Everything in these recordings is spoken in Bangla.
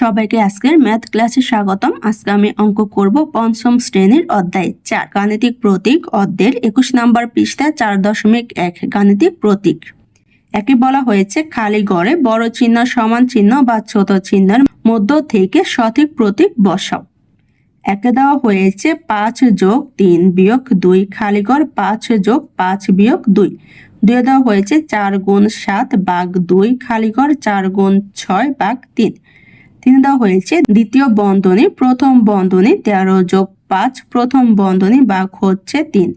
সবাইকে আজকের ম্যাথ ক্লাসে স্বাগতম। আজকে আমি অঙ্ক করব পঞ্চম শ্রেণির অধ্যায় চার, গাণিতিক প্রতীক অর্ধের একুশ নম্বর পৃষ্ঠা, চার দশমিক এক, গাণিতিক প্রতীক। একে বলা হয়েছে খালি গড়ে বড় চিহ্ন সমান চিহ্ন বা ছোট চিহ্নের মধ্য থেকে সঠিক প্রতীক বসাও। একে দেওয়া হয়েছে পাঁচ যোগ তিন বিয়োগ দুই, খালি গড় পাঁচ যোগ পাঁচ বিয়োগ দুই। দুই দেওয়া হয়েছে চার গুণ সাত বাঘ দুই, খালি গড় চার গুণ ছয় বাঘ তিন। তিন দেওয়া হয়েছে। দ্বিতীয় বন্ধনী, প্রথম বন্ধনী তেরো যোগ পাঁচ, প্রথম বন্ধনী বাঘ হচ্ছে তিন।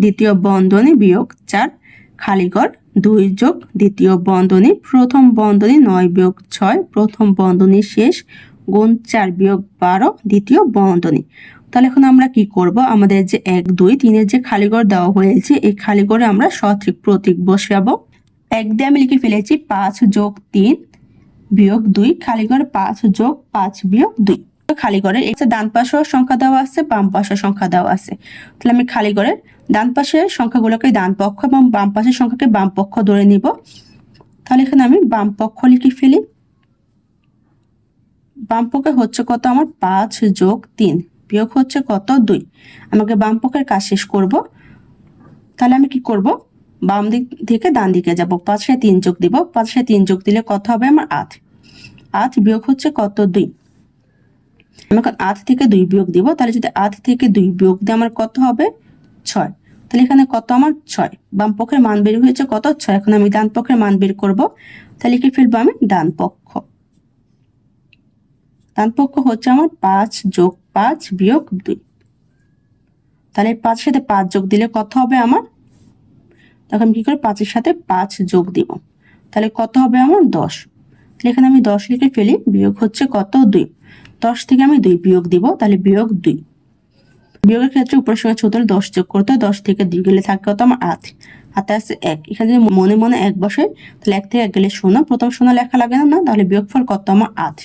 দ্বিতীয় বন্ধনী বিয়োগ চার খালিঘর দুই যোগ। দ্বিতীয় বন্ধনী, প্রথম বন্ধনী নয় বিয়োগ ছয়, প্রথম বন্ধনী শেষ গুণ চার বিয়োগ বারো, দ্বিতীয় বন্ধনী। তাহলে এখন আমরা কি করব? আমাদের যে এক, দুই, তিনের যে খালিঘর দেওয়া হয়েছে, এই খালিঘরে আমরা সঠিক প্রতীক বসাবো। এক দিয়ে আমি লিখে ফেলেছি পাঁচ যোগ তিন বিয়োগ দুই, খালিঘর পাঁচ যোগ পাঁচ বিয়োগ দুই। খালিঘরের এখানে ডান পাশেও সংখ্যা দেওয়া আছে, বাম পাশের সংখ্যা দেওয়া আছে। তাহলে আমি খালিঘরের ডান পাশের সংখ্যাগুলোকে ডান পক্ষ এবং বাম পাশের সংখ্যাকে বাম পক্ষ ধরে নিব। তাহলে এখানে আমি বাম পক্ষ লিখে ফেলি। বাম পক্ষে হচ্ছে কত আমার? পাঁচ যোগ তিন। বিয়োগ হচ্ছে কত? দুই। আমাকে বাম পক্ষের কাজ শেষ করব। তাহলে আমি কি করব? বাম দিক থেকে ডান দিকে যাব। পাঁচে তিন যোগ দিব। পাঁচে তিন যোগ দিলে কত হবে আমার আট? আট বিয়োগ হচ্ছে কত? দুই। আমি এখন আট থেকে দুই বিয়োগ দিব। তাহলে যদি আট থেকে দুই বিয়োগ দিয়ে আমার কত হবে? ছয়। তাহলে এখানে কত আমার? ছয়। বাম পক্ষের মান বের হয়েছে কত? ছয়। এখন আমি ডান পক্ষের মান বের করব। তাহলে লিখে ফেলব আমি? ডান পক্ষ। ডান পক্ষ হচ্ছে আমার পাঁচ যোগ পাঁচ বিয়োগ দুই। তাহলে পাঁচ সাথে পাঁচ যোগ দিলে কত হবে আমার? তখন কি করে পাঁচের সাথে পাঁচ যোগ দিব? তাহলে কত হবে আমার দশ? তাহলে এখানে আমি দশ লিখে ফেলি, বিয়োগ হচ্ছে কত? দুই। দশ থেকে আমি দুই বিয়োগ দিব, তাহলে বিয়োগ দুই। বিয়োগের ক্ষেত্রে উপরের সঙ্গে ছোট দশ যোগ করতে হয় দশ থেকে দুই গেলে থাকে কত? আমার আট। হাতে আছে এক। এখানে যদি মনে মনে এক বসে, তাহলে এক থেকে এক গেলে শূন্য। প্রথম শূন্য লেখা লাগে না, তাহলে বিয়োগফল কত? আমার আট।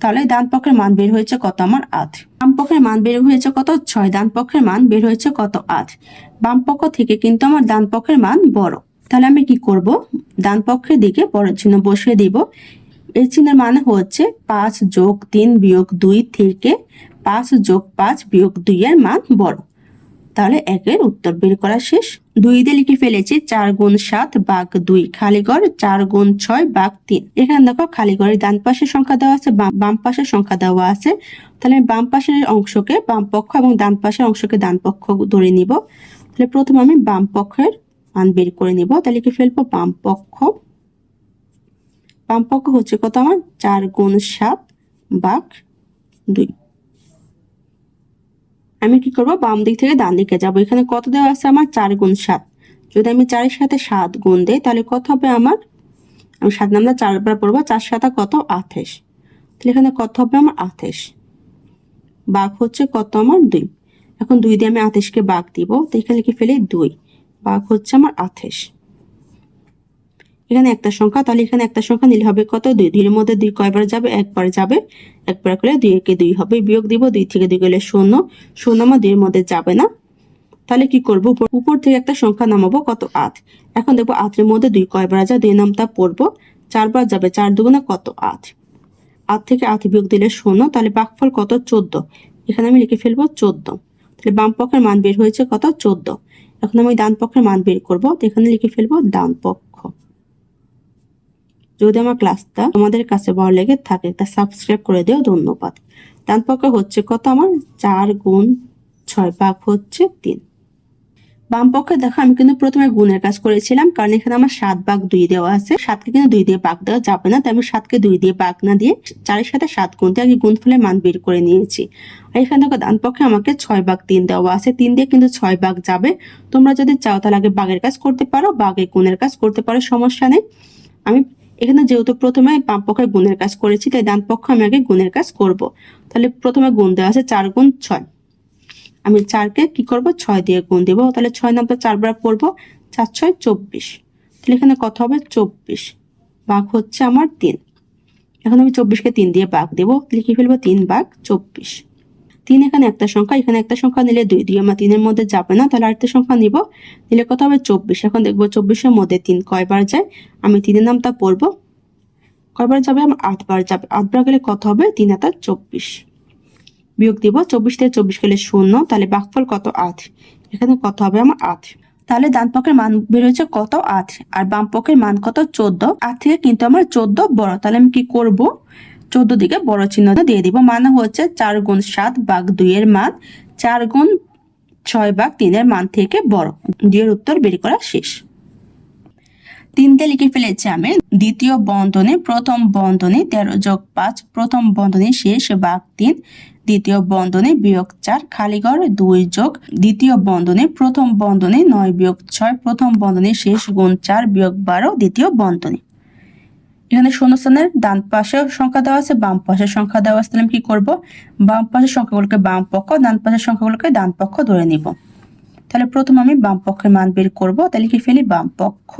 তাহলে ডান পক্ষের মান বের হয়েছে কত আমার আধ। বাম পক্ষের মান বের হয়েছে কত ছয়, ডান পক্ষের মান বের হয়েছে কত আধ। বাম পক্ষ থেকে কিন্তু আমার ডান পক্ষের মান বড়। তাহলে আমি কি করব? ডান পক্ষের দিকে বড় চিহ্ন বসিয়ে দিব। এই চিহ্নের মানে হচ্ছে পাঁচ যোগ তিন বিয়োগ দুই থেকে পাঁচ যোগ পাঁচ বিয়োগ দুই এর মান বড়। তাহলে একের উত্তর বের করা শেষ। দুই দিয়ে লিখে ফেলেছি, চার গুণ সাত বাঘ দুই খালিগড় চার গুণ ছয় বাঘ তিন। এখানে দেখো খালিগড়ের ডান পাশের সংখ্যা দেওয়া আছে, বাম- পাশের সংখ্যা দেওয়া আছে। তাহলে বাম পাশের অংশকে বাম পক্ষ এবং ডান পাশের অংশকে ডান পক্ষ ধরে নিব। তাহলে প্রথমে আমি বাম পক্ষের মান বের করে নিব। তাহলে লিখে ফেলব বাম পক্ষ। বাম পক্ষ হচ্ছে কত আমার? চার গুণ সাত বাঘ দুই। আমি কি করব? বাম দিক থেকে ডান দিকে যাব। এখানে কত দেওয়া আছে আমার? চার গুণ সাত। যদি আমি চারের সাথে সাত গুণ দেই, তাহলে কত হবে আমার? আমি সাত নামটা চারবার পড়ব। চার সাতা কত? আঠাশ। তাহলে এখানে কত হবে আমার? আঠাশ। বাঘ হচ্ছে কত আমার? দুই। এখন দুই দিয়ে আমি আঠাশকে বাঘ দিব। তো এখানে লিখে ফেলি? দুই। বাঘ হচ্ছে আমার আঠাশ। এখানে একটা সংখ্যা, তাহলে এখানে একটা সংখ্যা নিলে হবে কত? দুই। দুইয়ের মধ্যে দুই কয়বার যাবে? একবার যাবে। একবার করলে দুই একে দুই হবে। বিয়োগ দিব, দুই থেকে দুই গেলে শূন্য। শূন্য আমার দুইয়ের মধ্যে যাবে না। তাহলে কি করব? উপর- থেকে একটা সংখ্যা নামাবো, কত? আট। এখন দেখব আটের মধ্যে দুই কয়বার যায় দুই নামটা পড়ব। চারবার যাবে, চার দুগুণে কত? আট। আট থেকে আট বিয়োগ দিলে শূন্য, তাহলে বাঘফল কত? চোদ্দ। এখানে আমি লিখে ফেলব চোদ্দ। তাহলে বাম পক্ষের মান বের হয়েছে কত? চোদ্দ। এখন আমি ডান পক্ষের মান বের করব। তো এখানে লিখে ফেলব ডান পক্ষ। যদি আমার ক্লাসটা তোমাদের কাছে ভালো লেগে থাকে, তা সাবস্ক্রাইব করে দিও, ধন্যবাদ। ডান পক্ষে হচ্ছে কত আমার? চার গুণ ছয় ভাগ হচ্ছে তিন। বাম পক্ষে দেখো, আমি কিন্তু প্রথমে গুণের কাজ করেছিলাম, কারণ এখানে আমার সাত ভাগ দুই দেওয়া আছে। সাতকে কিন্তু দুই দিয়ে ভাগ দেওয়া যাবে না, তাই আমি সাতকে দুই দিয়ে ভাগ না দিয়ে চারের সাথে সাত গুণ দিয়ে আগে গুণফলের মান বের করে নিয়েছি। আর এখানে দেখো, ডান পক্ষে আমাকে ছয় ভাগ তিন দেওয়া আছে, তিন দিয়ে কিন্তু ছয় ভাগ যাবে। তোমরা যদি চাও তাহলে আগে বাঘের কাজ করতে পারো বাঘে গুণের কাজ করতে পারো, সমস্যা নেই। আমি এখানে যেহেতু প্রথমে বাম পক্ষে গুণের কাজ করেছি, তাই ডান পক্ষ আমি আগে গুণের কাজ করব। তাহলে প্রথমে গুণ দেওয়া আছে চার গুণ ছয়। আমি চারকে কি করব? ছয় দিয়ে গুণ দেবো। তাহলে ছয় নামটা চারবার পড়ব, চার ছয় চব্বিশ। তাহলে এখানে কত হবে? চব্বিশ। বাঘ হচ্ছে আমার তিন। এখন আমি চব্বিশকে তিন দিয়ে বাঘ দেবো। লিখে ফেলব? তিন বাঘ চব্বিশ। তিন এখানে একটা সংখ্যা, এখানে একটা সংখ্যা নিলে দুই। দুই আমার তিনের মধ্যে যাবে না, তাহলে আরেকটা সংখ্যা নিব। নিলে কত হবে? চব্বিশ। এখন দেখব চব্বিশের মধ্যে তিন কয়বার যায়? আমি তিনের নামটা পড়ব। কয়বার যাবে? আমার আটবার যাবে। আটবার গেলে কত হবে? তিন হাজার চব্বিশ। বিয়োগ দিব। চব্বিশ থেকে চব্বিশ গেলে শূন্য, তাহলে বাঘফল কত? আট। এখানে কত হবে? আমার আট। তাহলে ডান পক্ষের মান বেরোচ্ছে কত? আট। আর বাম পক্ষের মান কত? চোদ্দ। আট থেকে কিন্তু আমার চোদ্দ বড়। তাহলে আমি কি করব? চোদ্দ দিকে বড় চিহ্ন দিয়ে দিব। মানে হচ্ছে চার গুণ সাত বাঘ দুইয়ের মান, চার গুণ ছয় বাঘ তিনের মান থেকে বড়। দুইয়ের উত্তর বের করা শেষ। তিনটে লিখে ফেলেছি আমি, দ্বিতীয় বন্ধনে, প্রথম বন্ধনে তেরো যোগ পাঁচ, প্রথম বন্ধনে শেষ বাঘ তিন, দ্বিতীয় বন্ধনে বিয়োগ চার খালিঘর দুই যোগ, দ্বিতীয় বন্ধনে, প্রথম বন্ধনে নয় বিয়োগ ছয়, প্রথম বন্ধনে শেষ গুণ চার বিয়োগ বারো, দ্বিতীয় বন্ধনে। এখানে শূন্যস্থানের ডান পাশে সংখ্যা দেওয়া আছে, বাম পাশের সংখ্যা দেওয়া আছে আমি কি করব? বাম পাশের সংখ্যাগুলোকে বাম পক্ষ, ডান পাশের সংখ্যাগুলোকে ডান পক্ষ ধরে নিব। তাহলে প্রথম আমি বাম পক্ষের মান বের করব, তাহলে কি ফেলি? বাম পক্ষ।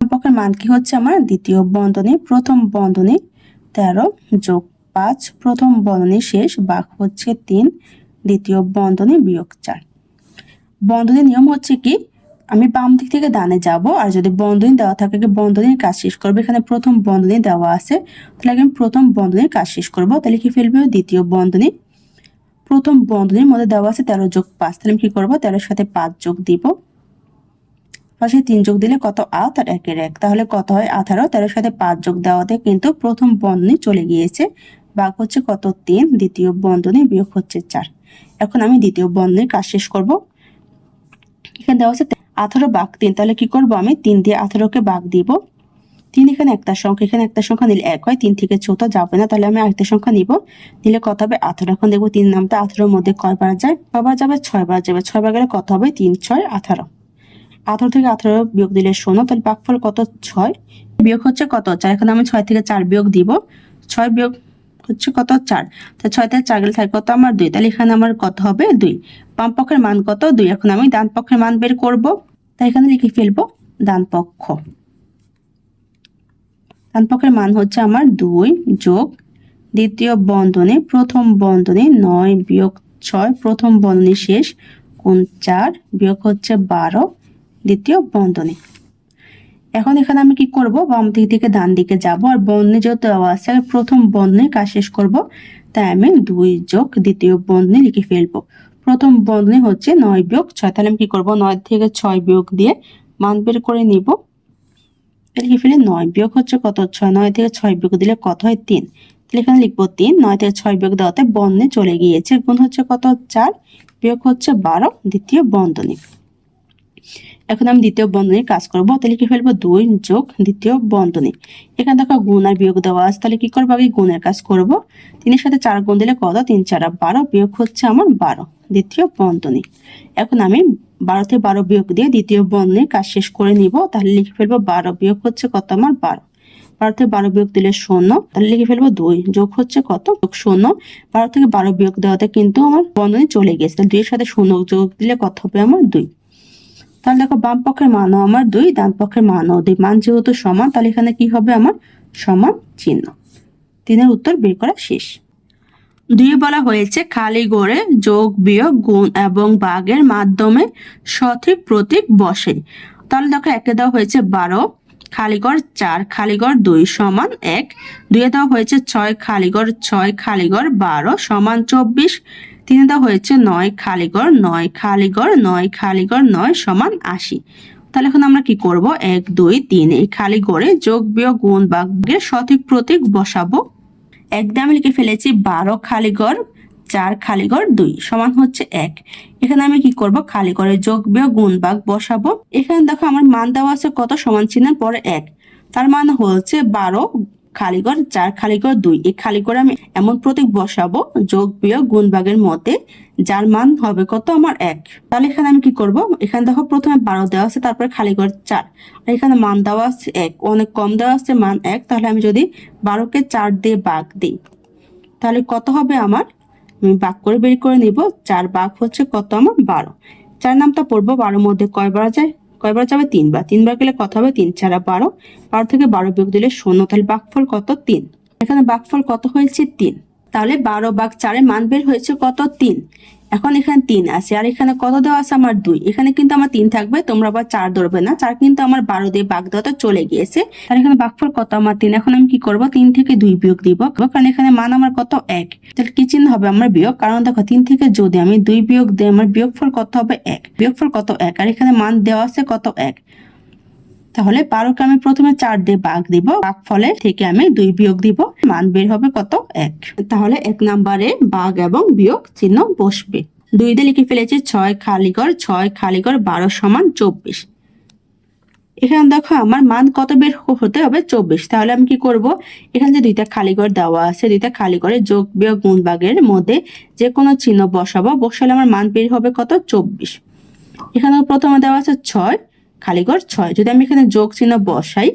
বাম পক্ষের মান কি হচ্ছে আমার? দ্বিতীয় বন্ধনী, প্রথম বন্ধনী তেরো যোগ পাঁচ, প্রথম বন্ধনী শেষ বাঘ হচ্ছে তিন, দ্বিতীয় বন্ধনী বিয়োগ চার। বন্ধনীর নিয়ম হচ্ছে কি? আমি বাম দিক থেকে ডানে যাব, আর যদি বন্ধনী দেওয়া থাকে কি বন্ধনীর কাজ শেষ করব। এখানে প্রথম বন্ধনী দেওয়া আছে, তাহলে আমি প্রথম বন্ধনীর কাজ শেষ করব। তাহলে কি ফেলবে? দ্বিতীয় বন্ধনী। প্রথম বন্ধনীর মধ্যে দেওয়া আছে তেরো যোগ পাঁচ, তাহলে আমি কি করব? তেরোর সাথে পাঁচ যোগ দিব। পাশে তিন যোগ দিলে কত? আট আর একের এক। তাহলে কত হয়? আঠারো। তেরোর সাথে পাঁচ যোগ দেওয়াতে কিন্তু প্রথম বন্ধনী চলে গিয়েছে। বাঘ হচ্ছে কত? তিন। দ্বিতীয় বন্ধনী বিয়োগ হচ্ছে চার। এখন আমি দ্বিতীয় বন্ধনীর কাজ শেষ করব। এখানে দেওয়া আছে আঠারো বাঘ তিন। তাহলে কি করব আমি? তিন দিয়ে আঠারোকে বাঘ দিব। তিন এখানে একটা সংখ্যা, এখানে একটা সংখ্যা নিলে এক হয়। তিন থেকে ছোট যাবে না, তাহলে আমি আরেকটা সংখ্যা নিব। নিলে কত হবে? আঠারো। এখন দেখব তিন নামটা আঠারোর মধ্যে কয়বার যায়? কয়বার যাবে? ছয়বার যাবে। ছয়বার গেলে কত হবে? তিন, ছয়, আঠারো। আঠারো থেকে আঠারো বিয়োগ দিলে শোনো তাহলে বাঘফল কত? ছয়। বিয়োগ হচ্ছে কত? চার। এখন আমি ছয় থেকে চার বিয়োগ দিব। ছয় বিয়োগ হচ্ছে কত? চার। তা ছয় থেকে চার গেলে থাকে কত? আমার দুই। তাহলে এখানে আমার কত হবে? দুই। বাম পক্ষের মান কত? দুই। এখন আমি ডান পক্ষের মান বের করব। তাই এখানে লিখে ফেলব, ডান পক্ষ। ডান পক্ষের মান হচ্ছে আমার দুই যোগ দ্বিতীয় বন্ধনে, প্রথম বন্ধনে নয় বিয়োগ ছয়, প্রথম বন্ধনী শেষ কোন চার, বিয়োগ হচ্ছে বারো, দ্বিতীয় বন্ধনী। এখন এখানে আমি কি করব? বাম দিক থেকে ডান দিকে যাব আর বন্ধনী যেহেতু দেওয়া আছে প্রথম বন্ধনীর কাজ শেষ করব। তাই আমি দুই যোগ দ্বিতীয় বন্ধনী লিখে ফেলব। প্রথম বন্ধনী হচ্ছে নয় বিয়োগ ছয়। তাহলে আমি কি করব? নয় থেকে ছয় বিয়োগ দিয়ে মান বের করে নিব। লিখে ফেলে নয় বিয়োগ হচ্ছে কত? ছয়। নয় থেকে ছয় বিয়োগ দিলে কত হয়? তিন। তাহলে এখানে লিখব তিন। নয় থেকে ছয় বিয়োগ দেওয়াতে বন্ধনে চলে গিয়েছে। গুণ হচ্ছে কত? চার। বিয়োগ হচ্ছে বারো। দ্বিতীয় বন্ধনী এখন আমি দ্বিতীয় বন্ধনীর কাজ করব, তাহলে কি ফেলব? দুই যোগ দ্বিতীয় বন্ধনী। এখানে দেখো গুণ আর বিয়োগ দেওয়া আছে, তাহলে কি করব? আগে গুণের কাজ করব। তিনের সাথে চার গুণ দিলে কত? তিন, চার বারো, বিয়োগ হচ্ছে আমার বারো, দ্বিতীয় বন্ধনী। এখন আমি বারো থেকে বারো বিয়োগ দিয়ে দ্বিতীয় বন্ধনীর কাজ শেষ করে নিব, তাহলে লিখে ফেলব বারো বিয়োগ হচ্ছে কত? আমার বারো। বারো থেকে বারো বিয়োগ দিলে শূন্য, তাহলে লিখে ফেলব দুই, যোগ হচ্ছে কত? যোগ শূন্য। বারো থেকে বারো বিয়োগ দেওয়াতে কিন্তু আমার বন্ধনী চলে গেছে দুইয়ের সাথে শূন্য যোগ দিলে কত হবে? আমার দুই। তাহলে দেখো বাম পক্ষের মানও আমার দুই, ডান পক্ষের মানও দুই। মান যেহেতু সমান, তাহলে এখানে কি হবে আমার? সমান চিহ্ন। তিনের উত্তর বের করা শেষ। দুই বলা হয়েছে, খালি গড়ে যোগ, বিয়োগ, গুণ এবং বাঘের মাধ্যমে সঠিক প্রতীক বসে। তাহলে দেখো একে দেওয়া হয়েছে বারো খালিগড় চার খালিগড় দুই সমান এক। দুইয়ে দেওয়া হয়েছে ছয় খালিগড় ছয় খালিগড় বারো সমান চব্বিশ। তিনে দেওয়া হয়েছে নয় খালিগড় নয় খালিগড় নয় খালিগড় নয় সমান আশি। তাহলে এখন আমরা কি করব? এক, দুই, তিন, এই খালি গড়ে যোগ বিয়োগ গুণ বাগের সঠিক প্রতীক বসাবো। একদম আমি লিখে ফেলেছি বারো খালিগড় চার খালিগড় দুই সমান হচ্ছে এক। এখানে আমি কি করব? খালি করে যোগ বিয়োগ গুণ ভাগ বসাবো। এখানে দেখো আমার মান দেওয়া আছে কত? সমান চিহ্নের পরে এক। তার মানে হচ্ছে বারো খালিগড়, চার খালিগড়, দুই। এই খালিগড়ে আমি এমন প্রতীক বসাবো, যোগ, বিয়োগ গুণ ভাগের মধ্যে। যার মান হবে কত? আমার এক। তাহলে এখানে আমি কি করব? এখানে দেখো প্রথমে বারো দেওয়া আছে, তারপরে খালিগড় চার। এখানে মান দেওয়া আছে এক। অনেক কম দেওয়া আছে, মান এক। তাহলে আমি যদি বারোকে চার দিয়ে বাঘ দিই, তাহলে কত হবে আমার? আমি বাঘ করে বের করে নিব। চার বাঘ হচ্ছে কত আমার? বারো। চার নামটা পড়ব। বারোর মধ্যে কয়বার যায় কয়বার যাবে? তিনবার। তিনবার গেলে কত হবে? তিন চারা বারো। বারো থেকে বারো বিয়োগ দিলে শূন্য, তাহলে বাঘফল কত? তিন। এখানে বাঘফল কত হয়েছে? তিন। তাহলে বারো বাঘ চারের মান বের হয়েছে কত? তিন। এখন এখানে তিন আছে, আর এখানে কত দেওয়া আছে? আমার দুই। এখানে কিন্তু আমার তিন থাকবে, তোমরা আবার চার ধরবে না। চার কিন্তু আমার বারো দিয়ে বাঘ দেওয়াটা চলে গিয়েছে। আর এখানে বাঘফল কত? আমার তিন। এখন আমি কি করব? তিন থেকে দুই বিয়োগ দিব, কারণ এখানে মান আমার কত? এক। তাহলে কি চিহ্ন হবে আমার বিয়োগ? কারণ দেখো, তিন থেকে যদি আমি দুই বিয়োগ দিই, আমার বিয়োগফল কত হবে? এক। বিয়োগফল কত? এক। আর এখানে মান দেওয়া আছে কত? এক। তাহলে বারোকে আমি প্রথমে চার দিয়ে বাঘ দিব বাঘ ফলে থেকে আমি দুই বিয়োগ দিব, মান বের হবে কত? এক। তাহলে এক নাম্বারে বাঘ এবং বিয়োগ চিহ্ন বসবে। দুই দিয়ে লিখে ফেলেছি ছয় খালিগড় ছয় খালিগড় বারো সমান চব্বিশ। এখানে দেখো আমার মান কত বের হতে হবে চব্বিশ। তাহলে আমি কি করব? এখানে যে দুইটা খালিগড় দেওয়া আছে, দুইটা খালিগড়ে যোগ বিয়োগ গুণ ভাগের মধ্যে যে কোনো চিহ্ন বসাবো, বসালে আমার মান বের হবে কত? চব্বিশ। এখানে প্রথমে দেওয়া আছে ছয় খালিগড় ছয়। যদি আমি এখানে যোগ চিহ্ন বসাই,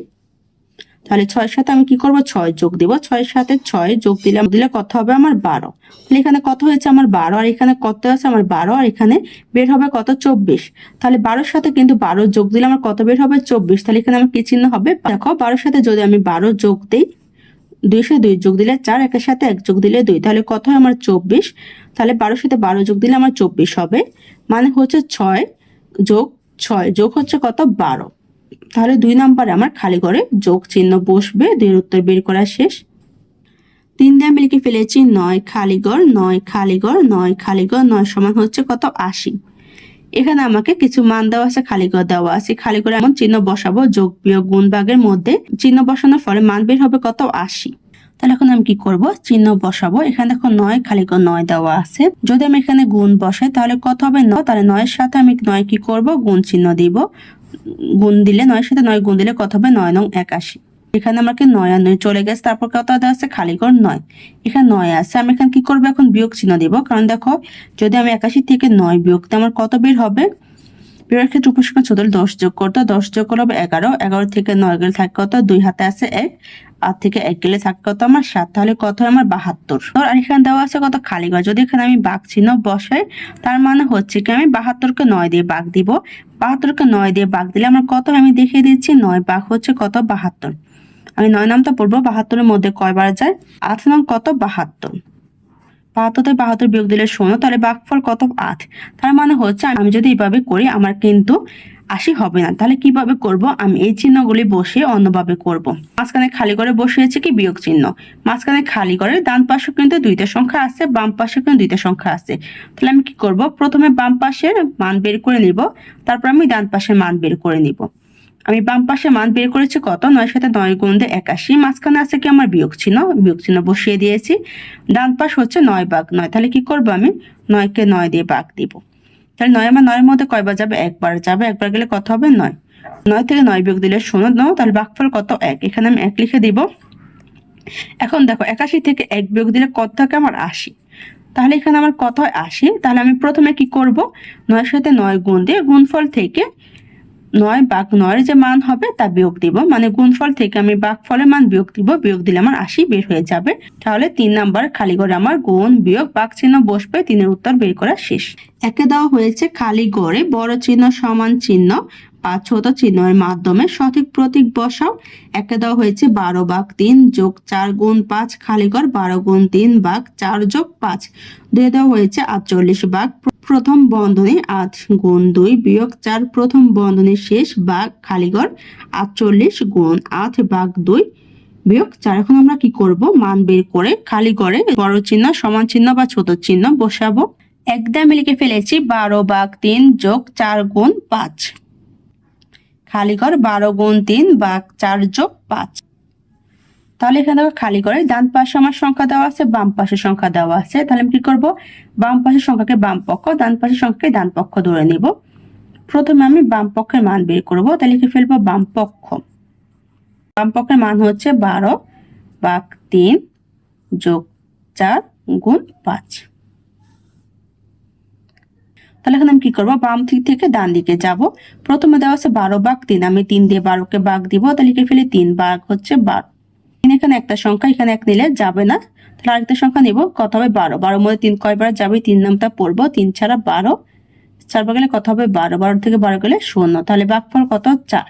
তাহলে ছয়ের সাথে আমি কি করব? ছয় যোগ দিব। ছয়ের সাথে ছয় যোগ দিলাম দিলে কত হবে? আমার বারো। তাহলে এখানে কত হয়েছে? আমার বারো। আর এখানে কত আছে? আমার বারো। আর এখানে বের হবে কত? চব্বিশ। তাহলে বারোর সাথে কিন্তু বারো যোগ দিলে আমার কত বের হবে? চব্বিশ। তাহলে এখানে আমার কি চিহ্ন হবে? দেখো, বারোর সাথে যদি আমি বারো যোগ দিই দুইশো দুই যোগ দিলে চার, একের সাথে এক যোগ দিলে দুই। তাহলে কত হয়? আমার চব্বিশ। তাহলে বারোর সাথে বারো যোগ দিলে আমার চব্বিশ হবে। মানে হচ্ছে ছয় যোগ ছয়, যোগ হচ্ছে কত? বারো। তাহলে দুই নম্বরে আমার খালি করে যোগ চিহ্ন বসবে, দুইয়ের উত্তর বের করা শেষ। তিন দিয়ে আমি লিখে ফেলেছি নয় খালিগড় নয় খালিগড় নয় খালিগড় নয় সমান হচ্ছে কত? আশি। এখানে আমাকে কিছু মান দেওয়া আছে খালিগড় দেওয়া আছে। খালিগড়ে এমন চিহ্ন বসাবো, যোগ বিয়োগ গুণ ভাগের মধ্যে। চিহ্ন বসানোর ফলে মান বের হবে কত? আশি। তাহলে এখন আমি কি করব? চিহ্ন বসাবো। এখানে দেখো নয়, খালি নয় দেওয়া আছে। যদি আমি এখানে গুণ বসাই, তাহলে কত হবে? ন। তাহলে নয়ের সাথে আমি নয় কি করব? গুণ চিহ্ন দিব। গুণ দিলে, নয়ের সাথে নয় গুণ দিলে কত হবে? নয় নং একাশি। এখানে আমাকে নয় নয় চলে গেছে। তারপর কত দেওয়া আছে? খালি ঘর নয়। এখানে নয় আছে। আমি এখানে কি করব? এখন বিয়োগ চিহ্ন দিব। কারণ দেখো, যদি আমি একাশি থেকে নয় বিয়োগ আমার কত বের হবে? বিয়োগের ক্ষেত্রে ছোট দশ যোগ করতে দশ যোগ করলে হবে এগারো। এগারো থেকে নয় গেলে থাকে কত? দুই হাতে আছে এক। আর থেকে এক গেলে থাকে কত আমার সাত? তাহলে কত হয় আমার বাহাত্তর। ধর আর এখানে দেওয়া আছে কত? খালি ঘর। যদি এখানে আমি বাঘ চিহ্ন বসাই, তার মানে হচ্ছে কি আমি বাহাত্তরকে নয় দিয়ে বাঘ দিব। বাহাত্তরকে নয় দিয়ে বাঘ দিলে আমার কত আমি দেখিয়ে দিচ্ছি, নয় বাঘ হচ্ছে কত? বাহাত্তর। আমি নয় নামটা পড়ব। বাহাত্তরের মধ্যে কয়বার যায়? আট নং কত? বাহাত্তর। বাহাত্তর বাহাত্তর বিয়োগ দিলে শোনো তাহলে বাঘফল কত? আট। তার মানে হচ্ছে আমি যদি এইভাবে করি, আমার কিন্তু আশি হবে না। তাহলে কীভাবে করব? আমি এই চিহ্নগুলি বসিয়ে অন্যভাবে করব। মাঝখানে খালি করে বসিয়েছি কি? বিয়োগ চিহ্ন। মাঝখানে খালি করে ডান পাশে কিন্তু দুইটা সংখ্যা আছে, বাম পাশে কিন্তু দুইটা সংখ্যা আছে। তাহলে আমি কি করব? প্রথমে বাম পাশের মান বের করে নিব, তারপর আমি ডান পাশের মান বের করে নিব। আমি বাম পাশে মান বের করেছি কত? নয় সাথে নয় গুণ দিয়ে একাশি। মাঝখানে আছে কি আমার বিয়োগ চিহ্ন? বিয়োগ চিহ্ন বসিয়ে দিয়েছি। ডান পাশ হচ্ছে নয় বাঘ নয়। তাহলে কি করব আমি? নয়কে নয় দিয়ে বাঘ দিব। তাহলে নয় আমার নয়ের মধ্যে কয়বার যাবে? একবার যাবে। একবার গেলে কত হবে? নয়। নয় থেকে নয় বিয়োগ দিলে শোনো নাও তাহলে বাঘফল কত? এক। এখানে আমি এক লিখে দিব। এখন দেখো, একাশি থেকে এক বিয়োগ দিলে কত থাকে? আমার আশি। তাহলে এখানে আমার কত হয়? আশি। তাহলে আমি প্রথমে কি করব? নয়ের সাথে নয় গুণ দিয়ে গুণফল থেকে নয়, বাঘ নয়ের যে মান হবে তা বিয়োগ দিব। মানে গুণফল থেকে আমি বাঘ ফলের মান বিয়োগ দিব, বিয়োগ দিলে আমার আশি বের হয়ে যাবে। তাহলে তিন নাম্বার খালি ঘরে আমার গুণ বিয়োগ বাঘ চিহ্ন বসবে, তিনের উত্তর বের করা শেষ। একে দেওয়া হয়েছে খালি গড়ে, বড় চিহ্ন সমান চিহ্ন। বা ছোট চিহ্নের মাধ্যমে সঠিক প্রতীক বসাও। একে দেওয়া হয়েছে বারো বাঘ তিন যোগ চার গুণ পাঁচ, খালি ঘর বারো গুণ তিন বাঘ চার যোগ পাঁচ। দুই দেওয়া হয়েছে আটচল্লিশ বাঘ প্রথম বন্ধনী আট গুণ দুই বিয়োগ চার, প্রথম বন্ধনীর শেষ বাঘ খালিগড় আটচল্লিশ গুণ আট বাঘ দুই বিয়োগ চার। এখন আমরা কি করব? মান বের করে খালি গড়ে বড় চিহ্ন, সমান চিহ্ন বা ছোট চিহ্ন বসাবো। একদম লিখে ফেলেছি বারো বাঘ তিন যোগ চার গুণ পাঁচ। খালি ঘর বারো গুণ তিন বাঘ চার যোগ পাঁচ। তাহলে এখানে দেখো খালি করে ডান পাশে আমার সংখ্যা দেওয়া আছে, বাম পাশের সংখ্যা দেওয়া আছে। তাহলে আমি কি করব? বাম পাশের সংখ্যাকে বাম পক্ষ, ডান পাশের সংখ্যাকে ডান পক্ষ ধরে নিব। প্রথমে আমি বাম পক্ষের মান বের করব, তাহলে লিখে ফেলব বাম পক্ষ। বাম পক্ষের মান হচ্ছে বারো বাঘ তিন যোগ চার গুণ পাঁচ। তাহলে এখন আমি কি করব? বাম দিক থেকে ডান দিকে যাব। প্রথমে দেওয়া আছে বারো বাঘ তিন। আমি তিন দিয়ে বারোকে বাঘ দিব, তাহলে লিখে ফেলি তিন বাঘ হচ্ছে বারো। এখানে একটা সংখ্যা, এখানে এক নিলে যাবে না। তাহলে আরেকটা সংখ্যা নিব, কত হবে বারো? বারোর মধ্যে তিন, কয়বার যাবে? তিন নামটা পড়ব, তিন ছাড়া বারো। চারবার গেলে কত হবে বারো? বারো থেকে বারো গেলে শূন্য। তাহলে বাঘফল কত? চার।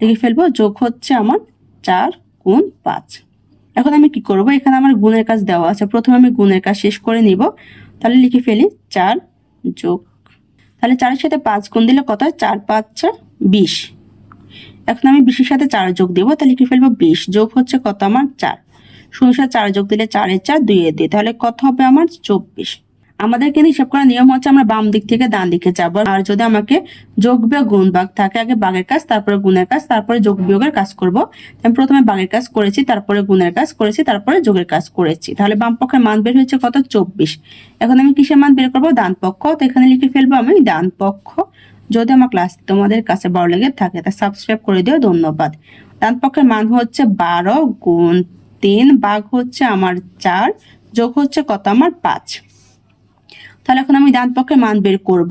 লিখে ফেলব, যোগ হচ্ছে আমার চার গুণ পাঁচ। এখন আমি কি করব? এখানে আমার গুণের কাজ দেওয়া আছে। প্রথমে আমি গুণের কাজ শেষ করে নিব। তাহলে লিখে ফেলি চার যোগ। তাহলে চারের সাথে পাঁচ গুণ দিলে কত হয়? চার পাঁচ চার বিশ। এখন আমি বিশের সাথে চার যোগ দেবো, তাহলে কি ফেলব বিশ। যোগ হচ্ছে কত আমার চার। শূন্য সাথে চার যোগ দিলে চারের চার দুইয়ের দিয়ে তাহলে কত হবে আমার? চব্বিশ। আমাদের কিন্তু হিসাব করার নিয়ম হচ্ছে আমরা বাম দিক থেকে ডান দিকে যাব। আর যদি আমাকে যোগ বিয়োগ গুণ বাঘ থাকে, আগে বাঘের কাজ, তারপরে গুণের কাজ, তারপরে যোগ বিয়োগের কাজ করব। আমি প্রথমে বাঘের কাজ করেছি, তারপরে গুণের কাজ করেছি, তারপরে যোগের কাজ করেছি। তাহলে বাম পক্ষের মান বের হয়েছে কত? চব্বিশ। এখন আমি কিসের মান বের করব? ডান পক্ষ। তো এখানে লিখে ফেলব আমি ডান পক্ষ। যদি আমার ক্লাস তোমাদের কাছে ভালো লেগে থাকে, তা সাবস্ক্রাইব করে দিও, ধন্যবাদ। ডান পক্ষের মান হচ্ছে বারো গুণ তিন, বাঘ হচ্ছে আমার চার, যোগ হচ্ছে কত? আমার পাঁচ। তাহলে এখন আমি ডান পক্ষের মান বের করব।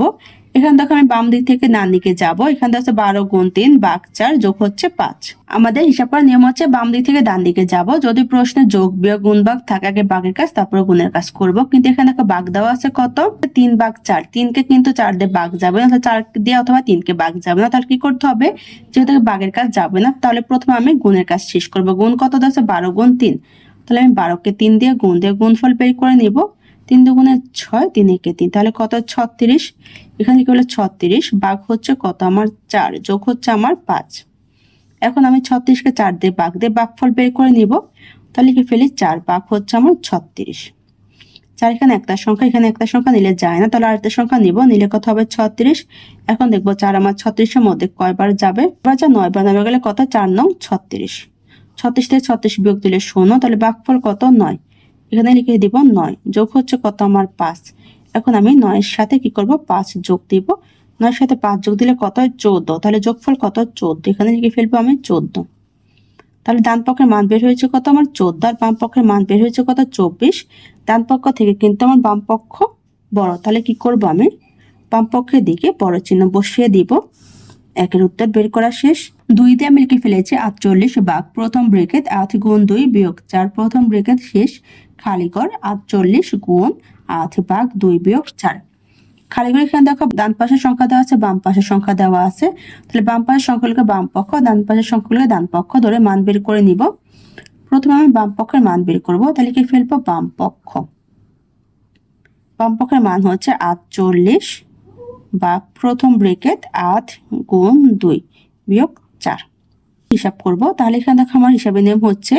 এখান থেকে আমি বাম দিক থেকে ডান দিকে যাব। এখান থেকে বারো গুণ তিন বাঘ চার, যোগ হচ্ছে পাঁচ। আমাদের হিসাব করার নিয়ম হচ্ছে বাম দিক থেকে ডান দিকে যাব। যদি প্রশ্নে যোগ, বিয়োগ, গুণ ভাগ থাকে, আগে বাঘের কাজ, তারপরে গুণের কাজ করব। কিন্তু এখানে একটা বাঘ দেওয়া আছে কত? তিন বাঘ চার। তিনকে কিন্তু চার দিয়ে বাঘ যাবে না চার দিয়ে অথবা তিনকে বাঘ যাবে না। তাহলে কি করতে হবে? যেহেতু বাঘের কাজ যাবে না, তাহলে প্রথমে আমি গুণের কাজ শেষ করব। গুণ কত? দেওয়া আছে বারো গুণ তিন। তাহলে আমি বারোকে তিন দিয়ে গুণ দিয়ে গুণফল বের করে নিব। তিন দুগুণে ছয়, তিন একে তিন। তাহলে কত? ছত্রিশ। এখানে লিখে হলো ছত্রিশ। বাঘ হচ্ছে কত? আমার চার। যোগ হচ্ছে আমার পাঁচ। এখন আমি ছত্রিশকে চার দিয়ে বাঘ দিয়ে বাঘফল বের করে নিব। তাহলে লিখে ফেলি চার। বাঘ হচ্ছে আমার ছত্রিশ। চার এখানে একটা সংখ্যা, এখানে একটা সংখ্যা নিলে যায় না। তাহলে আরেকটা সংখ্যা নিব। নিলে কত হবে? ছত্রিশ। এখন দেখব চার আমার ছত্রিশের মধ্যে কয়বার যাবে? এবার নয় বার নেবে গেলে কত? চার নং ছত্রিশ। ছত্রিশ থেকে ছত্রিশ বিয়োগ দিলে শূন্য। তাহলে বাঘফল কত? নয়। এখানে লিখে দিব নয়, যোগ হচ্ছে কত আমার পাঁচ। এখন আমি নয়ের সাথে কি করব? পাঁচ যোগ দিব। নয়ের সাথে পাঁচ যোগ দিলে কত হয়? চোদ্দ। তাহলে যোগফল কত? চোদ্দ। এখানে লিখে ফেলব আমি চোদ্দ। তাহলে ডান পক্ষের মান বের হয়েছে কত আমার? চোদ্দ। আর বাম পক্ষের মান বের হয়েছে কত? চব্বিশ। ডান পক্ষ থেকে কিন্তু আমার বাম পক্ষ বড়। তাহলে কি করব আমি? বাম পক্ষের দিকে বড় চিহ্ন বসিয়ে দিব। একের উত্তর বের করা শেষ। দুই দিয়ে আমি লিখে ফেলেছি আটচল্লিশ বাঘ প্রথম ব্রেকেট আট গুণ দুই বিয়োগ চার। প্রথম ব্রেকেট শেষ। খালি কর আটচল্লিশ গুণ আট ভাগ দুই বিয়োগ চার। খালি এখানে দেখো, ডান পাশের সংখ্যা দেওয়া আছে, বাম পাশের সংখ্যা দেওয়া আছে। তাহলে বাম পাশের সংখ্যাগুলোকে বাম পক্ষ, ডান পাশের সংখ্যাগুলোকে ডান পক্ষ ধরে মান বের করে নিব। প্রথমে আমি বাম পক্ষের মান বের করব, তাহলে কি ফেলব বাম পক্ষ। বাম পক্ষের মান হচ্ছে আটচল্লিশ বা প্রথম ব্রেকেট আট গুণ দুই বিয়োগ চার। হিসাব করব, তাহলে এখানে দেখো আমার হিসাবে নিয়ম হচ্ছে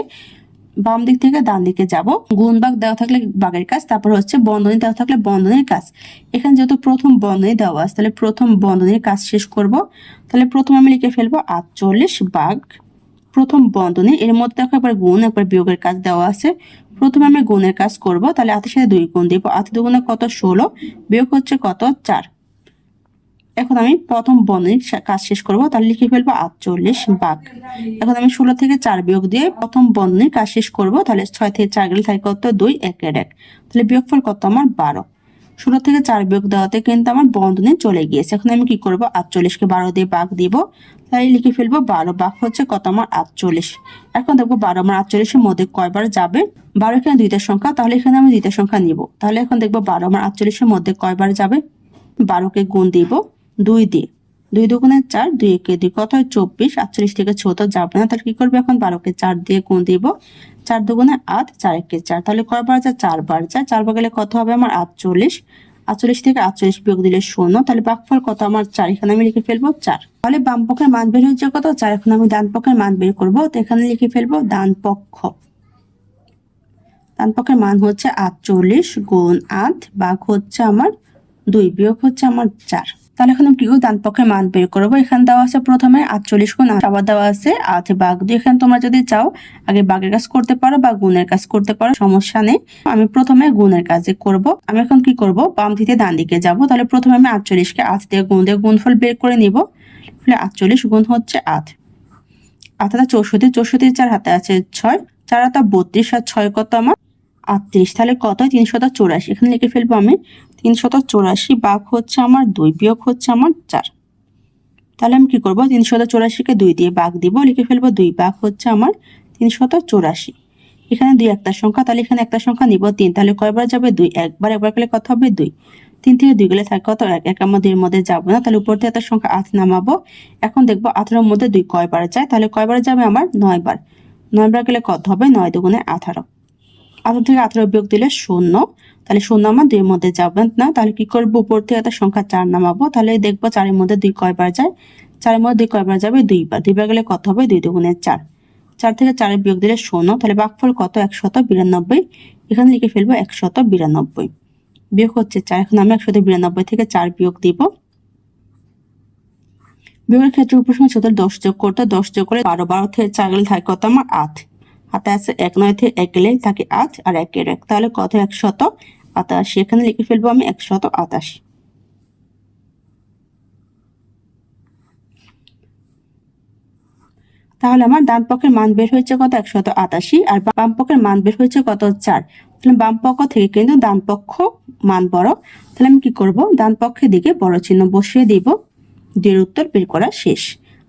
বাম দিক থেকে ডান দিকে যাব। গুণ বাগ দেওয়া থাকলে বাগের কাজ, তারপর হচ্ছে বন্ধনী দেওয়া থাকলে বন্ধনীর কাজ। এখানে যেহেতু প্রথম বন্ধনী দেওয়া আছে, তাহলে প্রথম বন্ধনীর কাজ শেষ করব। তাহলে প্রথম আমি লিখে ফেলব আটচল্লিশ বাঘ প্রথম বন্ধনী, এর মধ্যে দেখো একবার গুণ, একবার বিয়োগের কাজ দেওয়া আছে। প্রথমে আমি গুণের কাজ করব, তাহলে আটের সাথে দুই গুণ দিব। আট দুগুণে কত? ষোলো। বিয়োগ হচ্ছে কত? চার। আমি প্রথম বন্ধনীর কাজ শেষ করব, তাহলে লিখে ফেলব আটচল্লিশ বাঘ এখন আমি ষোলো থেকে চার বিয়োগ দিয়ে প্রথম বন্ধনীর কাজ শেষ করব, তাহলে ছয় থেকে চার গেলে থাকে কত? দুই একের এক তাহলে বিয়োগফল কত? আমার বারো। ষোলো থেকে চার বিয়োগ দেওয়াতে কিন্তু আমার বন্ধনী চলে গিয়েছে। এখন আমি কি করব? আটচল্লিশকে বারো দিয়ে বাঘ দিব তাই লিখে ফেলব বারো। বাঘ হচ্ছে কত? আমার আটচল্লিশ। এখন দেখব বারো আমার আটচল্লিশের মধ্যে কয়বার যাবে? বারো এখানে দুইটা সংখ্যা, তাহলে এখানে আমি দুইটা সংখ্যা নিব। তাহলে এখন দেখব বারো আমার আটচল্লিশের মধ্যে কয়বার যাবে? বারোকে গুণ দিব। দুই দিয়ে। দুই দুগুণে চার, দুই একে দুই। কত হয়? চব্বিশ, আটচল্লিশ থেকে ছোট যাবে না, তাহলে কি করবে এখন? বারোকে চার দিয়ে গুণ দিব। চার দুগুণে আট, চার একে চার। তাহলে কয়বার যায়? চারবার যায়। চারবার গেলে কত হবে আমার? আটচল্লিশ। আটচল্লিশ থেকে আটচল্লিশ বিয়োগ দিলে শূন্য। তাহলে বাঘফল কত আমার? চার। এখানে আমি লিখে ফেলব চার। তাহলে বাম পক্ষের মান বের হয়েছে কত? চার। এখন আমি ডান পক্ষের মান বের করব। তো এখানে লিখে ফেলব ডান পক্ষ। ডান পক্ষের মান হচ্ছে আটচল্লিশ গুণ আট, বাঘ হচ্ছে আমার দুই, বিয়োগ হচ্ছে আমার চার। তাহলে এখন কি ডান মান বের করব। এখানে দেওয়া আছে প্রথমে আটচল্লিশ গুণ আবার দেওয়া আছে আট বাঘ দুই। এখানে তোমরা যদি চাও, আগে বাঘের কাজ করতে পারো বা গুণের কাজ করতে পারো, সমস্যা নেই। আমি প্রথমে গুণের কাজে করব। আমি এখন কি করব? বাম থেকে ডান দিকে যাব। তাহলে প্রথমে আমি আটচল্লিশকে আট দিয়ে গুণ দিয়ে গুণফল বের করে নিব। ফলে আটচল্লিশ গুণ হচ্ছে আট। আট হাতে চৌষট্টি চৌষট্টি চার হাতে আছে ছয়। চার হাতে বত্রিশ আর ছয় কত আমার? আটত্রিশ। তাহলে কত তিনশত চৌরাশি। এখানে লিখে ফেলব আমি তিনশত চৌরাশি বাঘ হচ্ছে আমার দুই, বিয়োগ হচ্ছে আমার চার। তাহলে আমি কি করব? তিনশত চৌরাশিকে দুই দিয়ে বাঘ দিব, লিখে ফেলব দুই, বাঘ হচ্ছে আমার তিনশত চৌরাশি। এখানে দুই একটা সংখ্যা, তাহলে এখানে একটা সংখ্যা নিব তিন, তাহলে কয়বার যাবে? দুই, একবার একবার গেলে কত হবে? দুই। তিন থেকে দুই গেলে থাকে কত? এক এক, আমার দুইয়ের মধ্যে যাব না, তাহলে উপর থেকে একটা সংখ্যা আট নামাবো। এখন দেখব আঠারোর মধ্যে দুই কয়বার যায়, তাহলে কয়বার যাবে আমার? নয় বার নয় বার গেলে কত হবে? নয় দুগুণে আঠারো। আঠারো থেকে আঠারো বিয়োগ দিলে শূন্য। তাহলে শূন্য আমার দুইয়ের মধ্যে যাবেন না। তাহলে কি করব? উপর থেকে একটা সংখ্যা চার নামাবো। তাহলে দেখব চারের মধ্যে দুই কয়বার যায়? চারের মধ্যে দুই কয়বার যাবে? দুইবার দুইবার গেলে কত হবে? দুই দুগুণের চার। চার থেকে চারের বিয়োগ দিলে শূন্য। তাহলে বাকফল কত? একশত বিরানব্বই। এখানে লিখে ফেলব একশত বিরানব্বই। বিয়োগ হচ্ছে চার। এখন আমি একশত বিরানব্বই থেকে চার বিয়োগ দিব। বিয়োগের ক্ষেত্রে উপসংখ্যা দশ যোগ করতে দশ যোগ করে বারো। বারো থেকে চার গেলে থাকে কত? আমার আট। হাতে আছে এক নয় থেকে এক গেলে থাকে আট আর একের এক। তাহলে কত একশত আটাশি এখানে লিখে ফেলব আমি একশত আটাশি তাহলে আমার ডান পক্ষের মান বের হয়েছে কত? একশত আটাশি আর বাম পক্ষের মান বের হয়েছে কত? চার। তাহলে বাম পক্ষ থেকে কিন্তু ডান পক্ষ মান বড়। তাহলে আমি কি করব? ডান পক্ষের দিকে বড় চিহ্ন বসিয়ে দিব। দুইয়ের উত্তর বের করা শেষ।